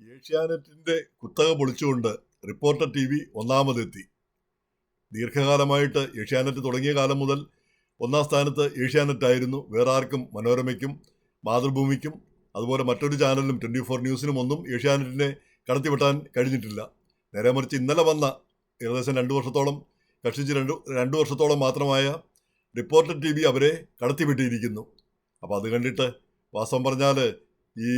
ഏഷ്യാനെറ്റിന്റെ കുത്തക പൊളിച്ചുകൊണ്ട് reporter T V ഒന്നാമതെത്തി. ദീർഘകാലമായിട്ട് ഏഷ്യാനെറ്റ് തുടങ്ങിയ കാലം മുതൽ ഒന്നാം സ്ഥാനത്ത് ഏഷ്യാനെറ്റ് ആയിരുന്നു. വേറെ ആർക്കും മനോരമയ്ക്കും മാതൃഭൂമിക്കും അതുപോലെ മറ്റൊരു ചാനലിനും ട്വന്റി ഫോർ ന്യൂസിനും ഒന്നും ഏഷ്യാനെറ്റിനെ കടത്തിവിട്ടാൻ കഴിഞ്ഞിട്ടില്ല. നേരെ മറിച്ച് ഇന്നലെ വന്ന ഏകദേശം രണ്ട് വർഷത്തോളം കക്ഷിച്ച് രണ്ട് രണ്ട് വർഷത്തോളം മാത്രമായ റിപ്പോർട്ടർ ടി വി അവരെ കടത്തിവിട്ടിരിക്കുന്നു. അപ്പോൾ അത് കണ്ടിട്ട് വാസ്തവം പറഞ്ഞാൽ ഈ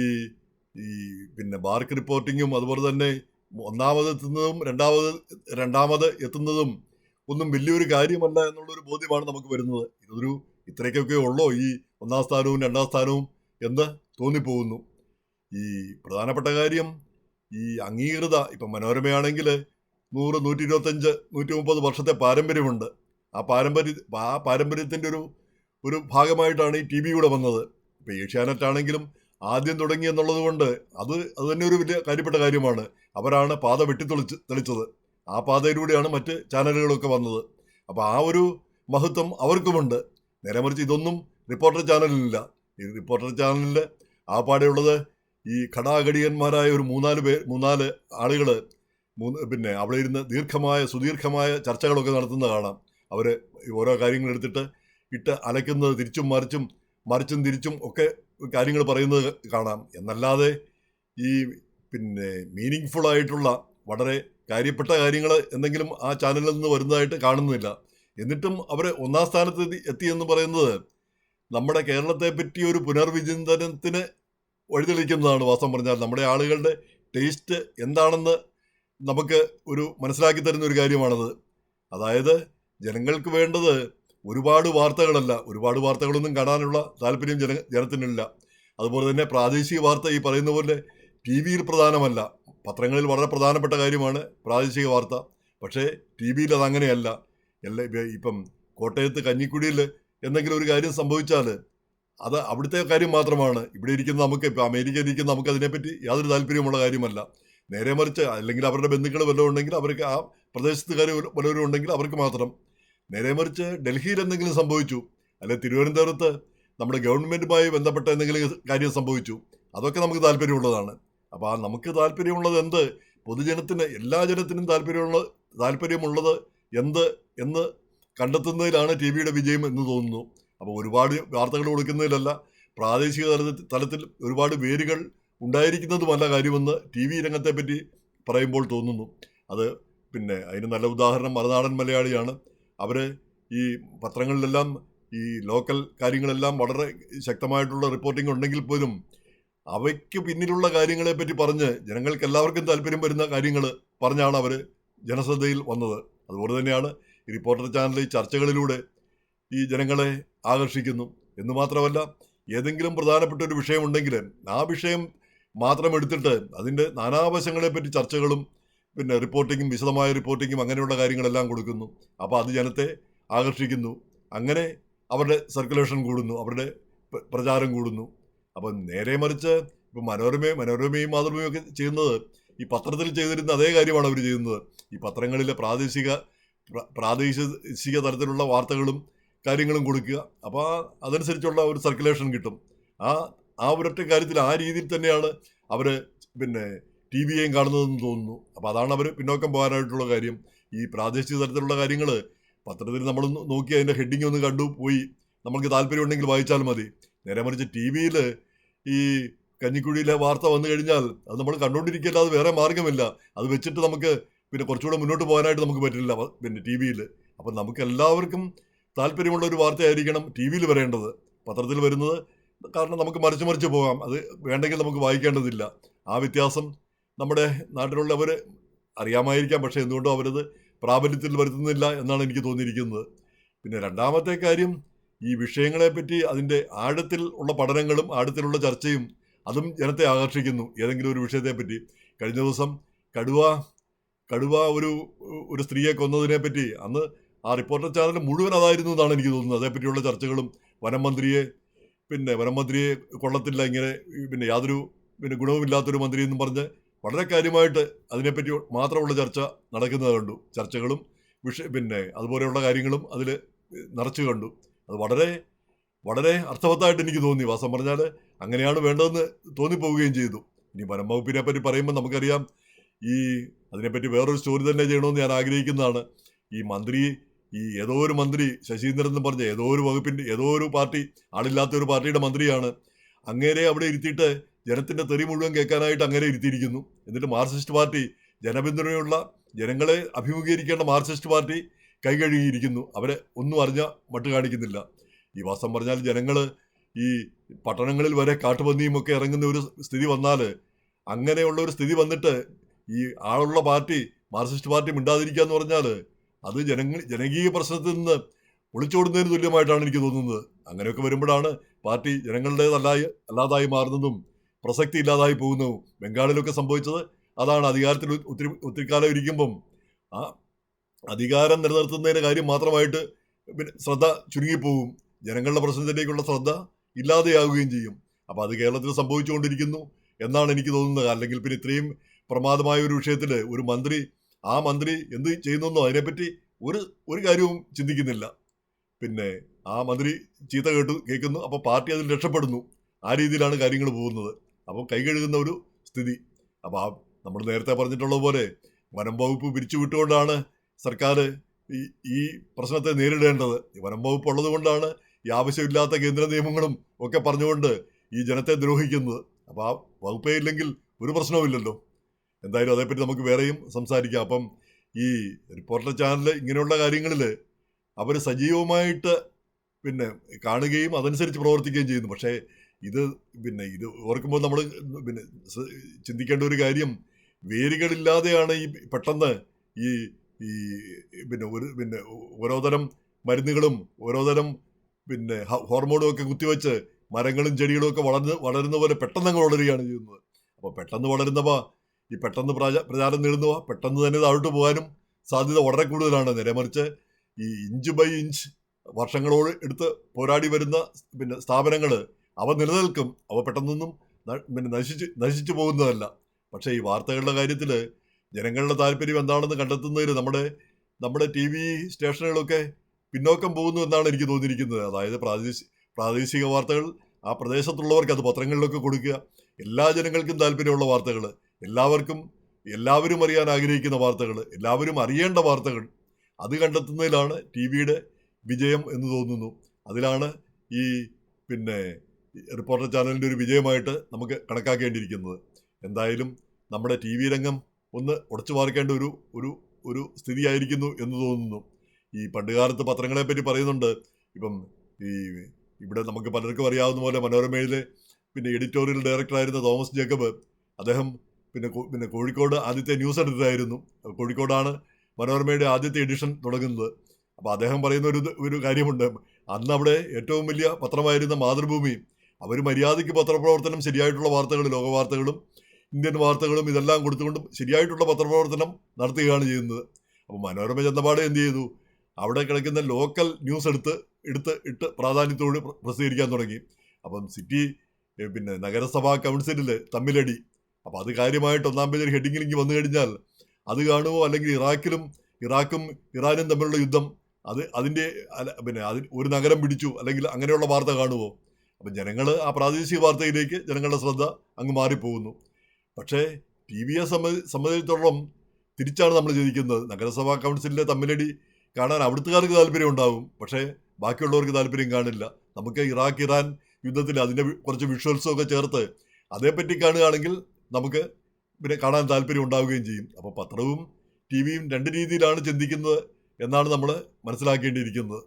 ഈ പിന്നെ ബാർക്ക് റിപ്പോർട്ടിങ്ങും അതുപോലെ തന്നെ ഒന്നാമത് എത്തുന്നതും രണ്ടാമത് രണ്ടാമത് എത്തുന്നതും ഒന്നും വലിയൊരു കാര്യമല്ല എന്നുള്ളൊരു ബോധ്യമാണ് നമുക്ക് വരുന്നത്. ഇതൊരു ഇത്രയ്ക്കൊക്കെ ഉള്ളോ? ഈ ഒന്നാം സ്ഥാനവും രണ്ടാം സ്ഥാനവും എന്ന് തോന്നിപ്പോകുന്നു. ഈ പ്രധാനപ്പെട്ട കാര്യം ഈ അംഗീകൃത ഇപ്പം മനോരമയാണെങ്കിൽ നൂറ് നൂറ്റി ഇരുപത്തഞ്ച് നൂറ്റി മുപ്പത് വർഷത്തെ പാരമ്പര്യമുണ്ട്. ആ പാരമ്പര്യ ആ പാരമ്പര്യത്തിന്റെ ഒരു ഒരു ഭാഗമായിട്ടാണ് ഈ ടി വി കൂടെ വന്നത്. ഇപ്പം ഏഷ്യാനെറ്റ് ആണെങ്കിലും ആദ്യം തുടങ്ങി എന്നുള്ളത് കൊണ്ട് അത് അത് തന്നെ ഒരു വലിയ കാര്യപ്പെട്ട കാര്യമാണ്. അവരാണ് പാത വെട്ടിത്തെളിച്ച് തെളിച്ചത്. ആ പാതയിലൂടെയാണ് മറ്റ് ചാനലുകളൊക്കെ വന്നത്. അപ്പോൾ ആ ഒരു മഹത്വം അവർക്കുമുണ്ട്. നേരെ മറിച്ച് ഇതൊന്നും റിപ്പോർട്ടർ ചാനലിലില്ല. ഈ റിപ്പോർട്ടർ ചാനലിൽ ആ പാടെയുള്ളത് ഈ ഘടാഘടിയന്മാരായ ഒരു മൂന്നാൽ പേർ മൂന്നാൽ ആളുകൾ മൂന്ന് പിന്നെ അവിടെ ഇരുന്ന് ദീർഘമായ സുദീർഘമായ ചർച്ചകളൊക്കെ നടത്തുന്നത് കാണാം. അവർ ഓരോ കാര്യങ്ങൾ എടുത്തിട്ട് ഇട്ട് അലക്കുന്നത് തിരിച്ചും മറിച്ചും മറിച്ചും തിരിച്ചും ഒക്കെ കാര്യങ്ങൾ പറയുന്നത് കാണാം. എന്നല്ലാതെ ഈ പിന്നെ മീനിങ് ഫുൾ ആയിട്ടുള്ള വളരെ കാര്യപ്പെട്ട കാര്യങ്ങൾ എന്തെങ്കിലും ആ ചാനലിൽ നിന്ന് വരുന്നതായിട്ട് കാണുന്നില്ല. എന്നിട്ടും അവർ ഒന്നാം സ്ഥാനത്ത് എത്തി- എത്തിയെന്ന് പറയുന്നത് നമ്മുടെ കേരളത്തെ പറ്റി ഒരു പുനർവിചിന്തനത്തിന് വഴിതെളിക്കുന്നതാണ് വാസ്തവം പറഞ്ഞാൽ. നമ്മുടെ ആളുകളുടെ ടേസ്റ്റ് എന്താണെന്ന് നമുക്ക് ഒരു മനസ്സിലാക്കി തരുന്ന ഒരു കാര്യമാണത്. അതായത് ജനങ്ങൾക്ക് വേണ്ടത് ഒരുപാട് വാർത്തകളല്ല. ഒരുപാട് വാർത്തകളൊന്നും കാണാനുള്ള താല്പര്യം ജന ജനത്തിനില്ല. അതുപോലെ തന്നെ പ്രാദേശിക വാർത്ത ഈ പറയുന്ന പോലെ ടി വിയിൽ പ്രധാനമല്ല. പത്രങ്ങളിൽ വളരെ പ്രധാനപ്പെട്ട കാര്യമാണ് പ്രാദേശിക വാർത്ത. പക്ഷേ ടി വിയിൽ അതങ്ങനെയല്ല എല്ലാ ഇപ്പം കോട്ടയത്ത് കഞ്ഞിക്കുടിയിൽ എന്തെങ്കിലും ഒരു കാര്യം സംഭവിച്ചാൽ അത് അവിടുത്തെ കാര്യം മാത്രമാണ്. ഇവിടെ ഇരിക്കുന്ന നമുക്ക് ഇപ്പം അമേരിക്കയിൽ ഇരിക്കുന്ന നമുക്ക് അതിനെപ്പറ്റി യാതൊരു താല്പര്യമുള്ള കാര്യമല്ല. നേരെ മറിച്ച് അല്ലെങ്കിൽ അവരുടെ ബന്ധുക്കൾ വല്ലതും ഉണ്ടെങ്കിൽ അവർക്ക് ആ പ്രദേശത്തുകാർ വല്ലവരും ഉണ്ടെങ്കിൽ അവർക്ക് മാത്രം. നേരെ മറിച്ച് ഡൽഹിയിൽ എന്തെങ്കിലും സംഭവിച്ചു അല്ലെ തിരുവനന്തപുരത്ത് നമ്മുടെ ഗവൺമെന്റുമായി ബന്ധപ്പെട്ട എന്തെങ്കിലും കാര്യം സംഭവിച്ചു അതൊക്കെ നമുക്ക് താല്പര്യമുള്ളതാണ്. അപ്പോൾ ആ നമുക്ക് താല്പര്യമുള്ളത് എന്ത്? പൊതുജനത്തിന് എല്ലാ ജനത്തിനും താല്പര്യമുള്ള താല്പര്യമുള്ളത് എന്ത് എന്ന് കണ്ടെത്തുന്നതിലാണ് ടി വിയുടെ വിജയം എന്ന് തോന്നുന്നു. അപ്പോൾ ഒരുപാട് വാർത്തകൾ കൊടുക്കുന്നതിലല്ല പ്രാദേശിക തലത്തിൽ തലത്തിൽ ഒരുപാട് വേരുകൾ ഉണ്ടായിരിക്കുന്നതുമല്ല കാര്യമെന്ന് ടി വി രംഗത്തെ പറ്റി പറയുമ്പോൾ തോന്നുന്നു. അത് പിന്നെ അതിന് നല്ല ഉദാഹരണം മലനാടൻ മലയാളിയാണ്. അവർ ഈ പത്രങ്ങളിലെല്ലാം ഈ ലോക്കൽ കാര്യങ്ങളെല്ലാം വളരെ ശക്തമായിട്ടുള്ള റിപ്പോർട്ടിംഗ് ഉണ്ടെങ്കിൽ പോലും അവയ്ക്ക് പിന്നിലുള്ള കാര്യങ്ങളെ പറ്റി പറഞ്ഞ് ജനങ്ങൾക്ക് എല്ലാവർക്കും താല്പര്യം വരുന്ന കാര്യങ്ങൾ പറഞ്ഞാണ് അവർ ജനശ്രദ്ധയിൽ വന്നത്. അതുപോലെ തന്നെയാണ് ഈ റിപ്പോർട്ടർ ചാനൽ ഈ ചർച്ചകളിലൂടെ ഈ ജനങ്ങളെ ആകർഷിക്കുന്നു. എന്ന് മാത്രമല്ല ഏതെങ്കിലും പ്രധാനപ്പെട്ട ഒരു വിഷയമുണ്ടെങ്കിൽ ആ വിഷയം മാത്രം എടുത്തിട്ട് അതിന്റെ നാനാവശങ്ങളെപ്പറ്റി ചർച്ചകളും പിന്നെ റിപ്പോർട്ടിങ്ങും വിശദമായ റിപ്പോർട്ടിങ്ങും അങ്ങനെയുള്ള കാര്യങ്ങളെല്ലാം കൊടുക്കുന്നു. അപ്പോൾ അത് ജനത്തെ ആകർഷിക്കുന്നു. അങ്ങനെ അവരുടെ സർക്കുലേഷൻ കൂടുന്നു അവരുടെ പ്രചാരം കൂടുന്നു. അപ്പം നേരെ മറിച്ച് ഇപ്പം മനോരമയും മനോരമയും മാതൃഭൂമിയും ഒക്കെ ചെയ്യുന്നത് ഈ പത്രത്തിൽ ചെയ്തിരുന്ന അതേ കാര്യമാണ് അവർ ചെയ്യുന്നത്. ഈ പത്രങ്ങളിലെ പ്രാദേശിക പ്രാദേശിക തലത്തിലുള്ള വാർത്തകളും കാര്യങ്ങളും കൊടുക്കുക. അപ്പോൾ അതനുസരിച്ചുള്ള ഒരു സർക്കുലേഷൻ കിട്ടും. ആ ആ ഒരൊറ്റ കാര്യത്തിൽ ആ രീതിയിൽ തന്നെയാണ് അവർ പിന്നെ ടി വിയെയും കാണുന്നതെന്ന് തോന്നുന്നു. അപ്പോൾ അതാണ് അവർ പിന്നോക്കം പോകാനായിട്ടുള്ള കാര്യം. ഈ പ്രാദേശിക തരത്തിലുള്ള കാര്യങ്ങൾ പത്രത്തിൽ നമ്മൾ നോക്കി അതിന്റെ ഹെഡിങ് ഒന്ന് കണ്ടു പോയി. നമുക്ക് താല്പര്യമുണ്ടെങ്കിൽ വായിച്ചാൽ മതി. നേരെ മറിച്ച് ടി വിയിൽ ഈ കഞ്ഞിക്കുഴിയിലെ വാർത്ത വന്നു കഴിഞ്ഞാൽ അത് നമ്മൾ കണ്ടുകൊണ്ടിരിക്കല്ലാതെ വേറെ മാർഗമില്ല അത് വെച്ചിട്ട് നമുക്ക് പിന്നെ കുറച്ചുകൂടെ മുന്നോട്ട് പോകാനായിട്ട് നമുക്ക് പറ്റില്ല പിന്നെ ടി വിയിൽ അപ്പം നമുക്ക് എല്ലാവർക്കും താല്പര്യമുള്ള ഒരു വാർത്തയായിരിക്കണം ടി വിയിൽ വരേണ്ടത്. പത്രത്തിൽ വരുന്നത് കാരണം നമുക്ക് മറിച്ച് മറിച്ച് പോകാം. അത് വേണ്ടെങ്കിൽ നമുക്ക് വായിക്കേണ്ടതില്ല. ആ വ്യത്യാസം നമ്മുടെ നാട്ടിലുള്ളവർ അറിയാമായിരിക്കാം പക്ഷേ എന്തുകൊണ്ടും അവരത് പ്രാബല്യത്തിൽ വരുത്തുന്നില്ല എന്നാണ് എനിക്ക് തോന്നിയിരിക്കുന്നത്. പിന്നെ രണ്ടാമത്തെ കാര്യം ഈ വിഷയങ്ങളെപ്പറ്റി അതിന്റെ ആഴത്തിൽ ഉള്ള പഠനങ്ങളും ആഴത്തിലുള്ള ചർച്ചയും അതും ജനത്തെ ആകർഷിക്കുന്നു. ഏതെങ്കിലും ഒരു വിഷയത്തെപ്പറ്റി. കഴിഞ്ഞ ദിവസം കടുവ കടുവ ഒരു ഒരു സ്ത്രീയെ കൊന്നതിനെപ്പറ്റി അന്ന് ആ റിപ്പോർട്ടർ ചാനൽ മുഴുവൻ അതായിരുന്നു എന്നാണ് എനിക്ക് തോന്നുന്നത്. അതേപ്പറ്റിയുള്ള ചർച്ചകളും വനം മന്ത്രിയെ പിന്നെ വനം മന്ത്രിയെ കൊള്ളത്തില്ല ഇങ്ങനെ പിന്നെ യാതൊരു പിന്നെ ഗുണവുമില്ലാത്തൊരു മന്ത്രി എന്നും പറഞ്ഞ് വളരെ കാര്യമായിട്ട് അതിനെപ്പറ്റി മാത്രമുള്ള ചർച്ച നടക്കുന്നത് കണ്ടു. ചർച്ചകളും വിഷയ പിന്നെ അതുപോലെയുള്ള കാര്യങ്ങളും അതിൽ നിറച്ചു കണ്ടു. അത് വളരെ വളരെ അർത്ഥവത്തായിട്ട് എനിക്ക് തോന്നി. വാസം പറഞ്ഞാൽ അങ്ങനെയാണ് വേണ്ടതെന്ന് തോന്നിപ്പോവുകയും ചെയ്തു. ഇനി വനം വകുപ്പിനെ പറ്റി പറയുമ്പോൾ നമുക്കറിയാം ഈ അതിനെപ്പറ്റി വേറൊരു സ്റ്റോറി തന്നെ ചെയ്യണമെന്ന് ഞാൻ ആഗ്രഹിക്കുന്നതാണ്. ഈ മന്ത്രി ഈ ഏതോ ഒരു മന്ത്രി ശശീന്ദ്രൻ എന്ന് പറഞ്ഞ ഏതോ ഒരു വകുപ്പിന്റെ ഏതോ ഒരു പാർട്ടി ആളില്ലാത്ത ഒരു പാർട്ടിയുടെ മന്ത്രിയാണ്. അങ്ങേരെ അവിടെ ഇരുത്തിയിട്ട് ജനത്തിന്റെ തെറി മുഴുവൻ കേൾക്കാനായിട്ട് അങ്ങനെ ഇരുത്തിയിരിക്കുന്നു. എന്നിട്ട് മാർക്സിസ്റ്റ് പാർട്ടി ജനപിന്തുണയുള്ള ജനങ്ങളെ അഭിമുഖീകരിക്കേണ്ട മാർക്സിസ്റ്റ് പാർട്ടി കൈകഴുകിയിരിക്കുന്നു അവരെ ഒന്നും അറിഞ്ഞ മട്ട് കാണിക്കുന്നില്ല. ഈ വാസം പറഞ്ഞാൽ ജനങ്ങൾ ഈ പട്ടണങ്ങളിൽ വരെ കാട്ടുപന്നിയും ഒക്കെ ഇറങ്ങുന്ന ഒരു സ്ഥിതി വന്നാൽ അങ്ങനെയുള്ള ഒരു സ്ഥിതി വന്നിട്ട് ഈ ആളുള്ള പാർട്ടി മാർക്സിസ്റ്റ് പാർട്ടി മിണ്ടാതിരിക്കുക എന്ന് പറഞ്ഞാൽ അത് ജനങ്ങൾ ജനകീയ പ്രശ്നത്തിൽ നിന്ന് ഒളിച്ചോടുന്നതിന് തുല്യമായിട്ടാണ് എനിക്ക് തോന്നുന്നത്. അങ്ങനെയൊക്കെ വരുമ്പോഴാണ് പാർട്ടി ജനങ്ങളുടേതല്ലായി അല്ലാതായി മാറുന്നതും പ്രസക്തി ഇല്ലാതായി പോകുന്നു. ബംഗാളിലൊക്കെ സംഭവിച്ചത് അതാണ്. അധികാരത്തിൽ ഒത്തിരി ഒത്തിരി കാലം ഇരിക്കുമ്പം ആ അധികാരം നിലനിർത്തുന്നതിന്റെ കാര്യം മാത്രമായിട്ട് പിന്നെ ശ്രദ്ധ ചുരുങ്ങിപ്പോവും ജനങ്ങളുടെ പ്രശ്നത്തിലേക്കുള്ള ശ്രദ്ധ ഇല്ലാതെയാവുകയും ചെയ്യും. അപ്പോൾ അത് കേരളത്തിൽ സംഭവിച്ചുകൊണ്ടിരിക്കുന്നു എന്നാണ് എനിക്ക് തോന്നുന്നത്. അല്ലെങ്കിൽ പിന്നെ ഇത്രയും പ്രമാദമായ ഒരു വിഷയത്തിൽ ഒരു മന്ത്രി ആ മന്ത്രി എന്ത് ചെയ്യുന്നെന്നോ അതിനെപ്പറ്റി ഒരു ഒരു കാര്യവും ചിന്തിക്കുന്നില്ല. പിന്നെ ആ മന്ത്രി ചീത്ത കേട്ടു കേൾക്കുന്നു. അപ്പോൾ പാർട്ടി അതിൽ രക്ഷപ്പെടുന്നു. ആ രീതിയിലാണ് കാര്യങ്ങൾ പോകുന്നത്. അപ്പോൾ കൈ കഴുകുന്ന ഒരു സ്ഥിതി. അപ്പോൾ ആ നമ്മൾ നേരത്തെ പറഞ്ഞിട്ടുള്ളത് പോലെ വനം വകുപ്പ് പിരിച്ചുവിട്ടുകൊണ്ടാണ് സർക്കാർ ഈ ഈ പ്രശ്നത്തെ നേരിടേണ്ടത്. വനം വകുപ്പ് ഉള്ളത് കൊണ്ടാണ് ഈ ആവശ്യമില്ലാത്ത കേന്ദ്ര നിയമങ്ങളും ഒക്കെ പറഞ്ഞുകൊണ്ട് ഈ ജനത്തെ ദ്രോഹിക്കുന്നത്. അപ്പോൾ ആ വകുപ്പേ ഇല്ലെങ്കിൽ ഒരു പ്രശ്നവുമില്ലല്ലോ എന്തായാലും അതേപ്പറ്റി നമുക്ക് വേറെയും സംസാരിക്കാം. അപ്പം ഈ റിപ്പോർട്ടർ ചാനൽ ഇങ്ങനെയുള്ള കാര്യങ്ങളിൽ അവർ സജീവമായിട്ട് പിന്നെ കാണുകയും അതനുസരിച്ച് പ്രവർത്തിക്കുകയും ചെയ്യുന്നു. പക്ഷേ ഇത് പിന്നെ ഇത് ഓർക്കുമ്പോൾ നമ്മൾ പിന്നെ ചിന്തിക്കേണ്ട ഒരു കാര്യം. വേരുകളില്ലാതെയാണ് ഈ പെട്ടെന്ന് ഈ ഈ പിന്നെ ഒരു പിന്നെ ഓരോ തരം മരുന്നുകളും ഓരോ തരം പിന്നെ ഹോർമോണും ഒക്കെ കുത്തിവെച്ച് മരങ്ങളും ചെടികളും ഒക്കെ വളർന്ന് വളരുന്ന പോലെ പെട്ടെന്ന് അങ്ങ് വളരുകയാണ് ചെയ്യുന്നത്. അപ്പോൾ പെട്ടെന്ന് വളരുന്നവ ഈ പെട്ടെന്ന് പ്രചാ പ്രചാരം നേടുന്നവ പെട്ടെന്ന് തന്നെ താഴോട്ട് പോകാനും സാധ്യത വളരെ കൂടുതലാണ്. നേരെ മറിച്ച് ഈ ഇഞ്ച് ബൈ ഇഞ്ച് വർഷങ്ങളോട് എടുത്ത് പോരാടി വരുന്ന പിന്നെ സ്ഥാപനങ്ങൾ അവ നിലനിൽക്കും. അവ പെട്ടെന്നൊന്നും പിന്നെ നശിച്ച് നശിച്ചു പോകുന്നതല്ല. പക്ഷേ ഈ വാർത്തകളുടെ കാര്യത്തിൽ ജനങ്ങളുടെ താല്പര്യം എന്താണെന്ന് കണ്ടെത്തുന്നതിൽ നമ്മുടെ നമ്മുടെ ടി വി സ്റ്റേഷനുകളൊക്കെ പിന്നോക്കം പോകുന്നു എന്നാണ് എനിക്ക് തോന്നിയിരിക്കുന്നത്. അതായത് പ്രാദേശിക പ്രാദേശിക വാർത്തകൾ ആ പ്രദേശത്തുള്ളവർക്ക് അത് പത്രങ്ങളിലൊക്കെ കൊടുക്കുക. എല്ലാ ജനങ്ങൾക്കും താല്പര്യമുള്ള വാർത്തകൾ. എല്ലാവർക്കും എല്ലാവരും അറിയാൻ ആഗ്രഹിക്കുന്ന വാർത്തകൾ. എല്ലാവരും അറിയേണ്ട വാർത്തകൾ. അത് കണ്ടെത്തുന്നതിലാണ് ടി വിയുടെ വിജയം എന്ന് തോന്നുന്നു. അതിലാണ് ഈ പിന്നെ റിപ്പോർട്ടർ ചാനലിന്റെ ഒരു വിജയമായിട്ട് നമുക്ക് കണക്കാക്കേണ്ടിയിരിക്കുന്നത്. എന്തായാലും നമ്മുടെ ടി വി രംഗം ഒന്ന് ഉടച്ചു മാറിക്കേണ്ട ഒരു ഒരു ഒരു സ്ഥിതിയായിരിക്കുന്നു എന്ന് തോന്നുന്നു. ഈ പണ്ടുകാലത്ത് പത്രങ്ങളെ പറ്റി പറയുന്നുണ്ട്. ഇപ്പം ഈ ഇവിടെ നമുക്ക് പലർക്കും അറിയാവുന്ന പോലെ മനോരമയിലെ പിന്നെ എഡിറ്റോറിയൽ ഡയറക്ടറായിരുന്ന തോമസ് ജേക്കബ് അദ്ദേഹം പിന്നെ പിന്നെ കോഴിക്കോട് ആദ്യത്തെ ന്യൂസ് എഡിറ്ററായിരുന്നു. കോഴിക്കോടാണ് മനോരമയുടെ ആദ്യത്തെ എഡിഷൻ തുടങ്ങുന്നത്. അപ്പോൾ അദ്ദേഹം പറയുന്ന ഒരു ഒരു കാര്യമുണ്ട്. അന്ന് അവിടെ ഏറ്റവും വലിയ പത്രമായിരുന്ന മാതൃഭൂമി അവർ മര്യാദയ്ക്ക് പത്രപ്രവർത്തനം ശരിയായിട്ടുള്ള വാർത്തകൾ ലോകവാർത്തകളും ഇന്ത്യൻ വാർത്തകളും ഇതെല്ലാം കൊടുത്തുകൊണ്ട് ശരിയായിട്ടുള്ള പത്രപ്രവർത്തനം നടത്തുകയാണ് ചെയ്യുന്നത്. അപ്പോൾ മനോരമ ചന്തപാട് എന്ത് ചെയ്തു? അവിടെ കിടക്കുന്ന ലോക്കൽ ന്യൂസ് എടുത്ത് എടുത്ത് ഇട്ട് പ്രാധാന്യത്തോട് പ്രസിദ്ധീകരിക്കാൻ തുടങ്ങി. അപ്പം സിറ്റി പിന്നെ നഗരസഭാ കൗൺസിലിൽ തമ്മിലടി. അപ്പോൾ അത് കാര്യമായിട്ട് ഒന്നാം പേജിൽ ഹെഡിങ്ങിലേക്ക് വന്നു കഴിഞ്ഞാൽ അത് കാണുമോ? അല്ലെങ്കിൽ ഇറാഖിലും ഇറാഖും ഇറാനും തമ്മിലുള്ള യുദ്ധം അത് അതിന്റെ പിന്നെ അതിൽ ഒരു നഗരം പിടിച്ചു അല്ലെങ്കിൽ അങ്ങനെയുള്ള വാർത്ത കാണുമോ? അപ്പം ജനങ്ങൾ ആ പ്രാദേശിക വാർത്തയിലേക്ക് ജനങ്ങളുടെ ശ്രദ്ധ അങ്ങ് മാറിപ്പോകുന്നു. പക്ഷേ ടി വിയെ സംബന്ധി സംബന്ധിച്ചിടത്തോളം തിരിച്ചാണ് നമ്മൾ ചിന്തിക്കുന്നത് നഗരസഭാ കൗൺസിലിന്റെ തമ്മിലടി കാണാൻ അവിടുത്തുകാർക്ക് താല്പര്യം ഉണ്ടാവും. പക്ഷേ ബാക്കിയുള്ളവർക്ക് താല്പര്യം കാണില്ല. നമുക്ക് ഇറാഖ് ഇറാൻ യുദ്ധത്തിൽ അതിന്റെ കുറച്ച് വിഷ്വൽസും ഒക്കെ ചേർത്ത് അതേപ്പറ്റി കാണുകയാണെങ്കിൽ നമുക്ക് പിന്നെ കാണാൻ താല്പര്യം ഉണ്ടാവുകയും ചെയ്യും. അപ്പോൾ പത്രവും ടി വിയും രണ്ട് രീതിയിലാണ് ചിന്തിക്കുന്നത് എന്നാണ് നമ്മൾ മനസ്സിലാക്കേണ്ടിയിരിക്കുന്നത്.